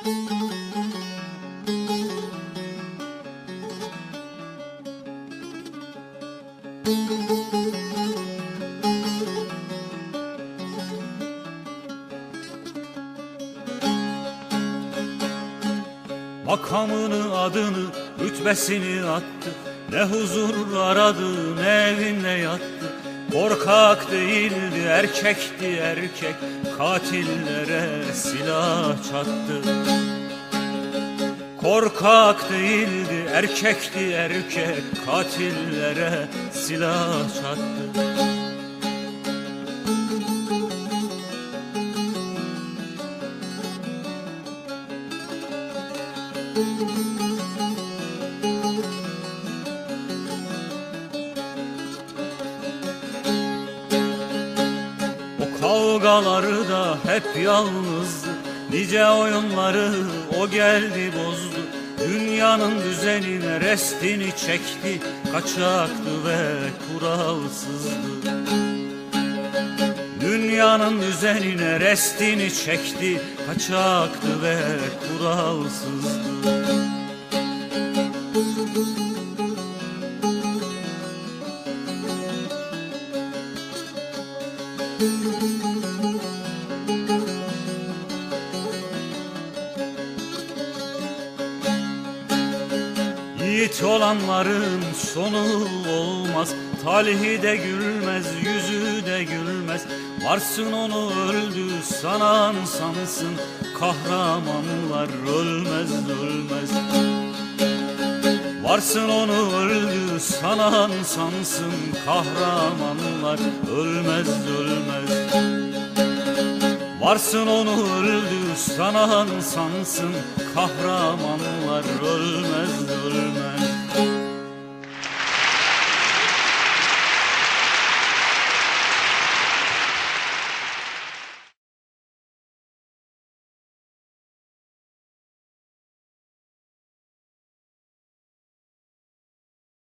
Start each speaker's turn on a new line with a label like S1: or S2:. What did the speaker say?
S1: Makamını, adını, rütbesini attı. Ne huzur aradı, ne evinde yattı Korkak değildi, erkekti erkek Katillere silah çattı. Korkak değildi, erkekti erkek Katillere silah çattı. O kavgaları da hep yalnızdı Nice oyunları o geldi bozdu. Dünyanın düzenine restini çekti Kaçaktı ve kuralsızdı. Dünyanın düzenine restini çekti Kaçaktı ve kuralsızdı Yiğit olanların sonu olmaz. Talihi de gülmez, yüzü de gülmez. Varsın onu öldü sanan sansın. Kahramanlar ölmez ölmez. Varsın onu öldü sanan sansın. Kahramanlar ölmez ölmez. Varsın onu öldü sanan sansın. Kahramanlar ölmez